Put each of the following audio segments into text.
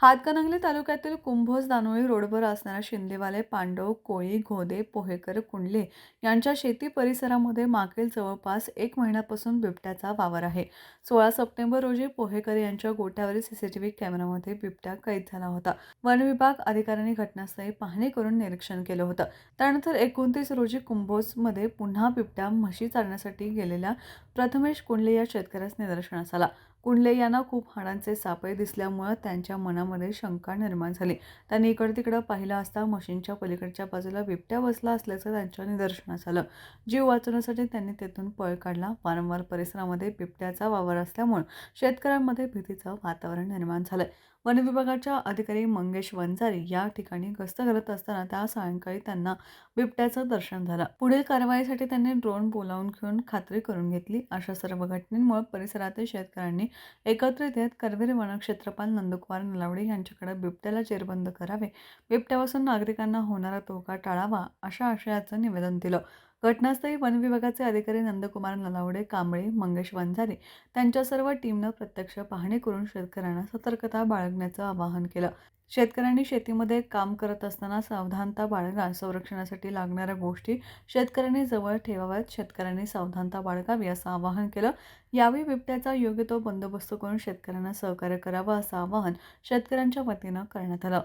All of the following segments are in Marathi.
हातकणंगले तालुक्यातील कुंभोज दानोळी रोडवर असणाऱ्या शिंदेवाले पांडव कोळी घोदे पोहेकर कुंडले यांच्या शेती परिसरामध्ये मागील जवळपास एक महिन्यापासून बिबट्याचा वावर आहे. सोळा सप्टेंबर रोजी पोहेकर यांच्या गोठ्यावरील सीसीटीव्ही कॅमेऱ्यामध्ये बिबट्या कैद झाला होता. वन विभाग अधिकाऱ्यांनी घटनास्थळी पाहणी करून निरीक्षण केलं होतं. त्यानंतर एकोणतीस रोजी कुंभोजमध्ये पुन्हा बिबट्या म्हशी चालण्यासाठी गेलेल्या प्रथमेश कुंडले या शेतकऱ्यास निदर्शनास आला. कुंडले यांना खूप हाडांचे सापळे दिसल्यामुळं त्यांच्या मनामध्ये शंका निर्माण झाली. त्यांनी इकडं तिकडं पाहिलं असता मशीनच्या पलीकडच्या बाजूला बिबट्या बसला असल्याचं त्यांच्या निदर्शनास आलं. जीव वाचवण्यासाठी त्यांनी तेथून पळ काढला. वारंवार परिसरामध्ये बिबट्याचा वावर असल्यामुळे शेतकऱ्यांमध्ये भीतीचं वातावरण निर्माण झालं वन विभागाच्या अधिकारी मंगेश वंजारी या ठिकाणी गस्त करत असताना त्या सायंकाळी त्यांना बिबट्याचं दर्शन झालं. पुढील कारवाईसाठी त्यांनी ड्रोन बोलावून घेऊन खात्री करून घेतली. अशा सर्व घटनेमुळे परिसरातील शेतकऱ्यांनी एकत्रित येत करवीर वनक्षेत्रपाल नंदकुमार नलावडे यांच्याकडे बिबट्याला जेरबंद करावे बिबट्यापासून नागरिकांना होणारा तोका टाळावा अशा आशयाचं निवेदन दिलं. घटनास्थळी वन विभागाचे अधिकारी नंदकुमार नलावडे कांबळे मंगेश वंझारे त्यांच्या सर्व टीमनं प्रत्यक्ष पाहणी करून शेतकऱ्यांना सतर्कता बाळगण्याचं आवाहन केलं. शेतकऱ्यांनी शेतीमध्ये काम करत असताना सावधानता बाळगा संरक्षणासाठी लागणाऱ्या गोष्टी शेतकऱ्यांनी जवळ ठेवाव्यात शेतकऱ्यांनी सावधानता बाळगावी असं आवाहन केलं. यावेळी बिबट्याचा योग्य तो बंदोबस्त करून शेतकऱ्यांना सहकार्य करावं असं आवाहन शेतकऱ्यांच्या वतीनं करण्यात आलं.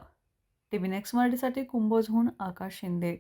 टीव्ही नेक्स्ट मराठीसाठी कुंभोजहून आकाश शिंदे.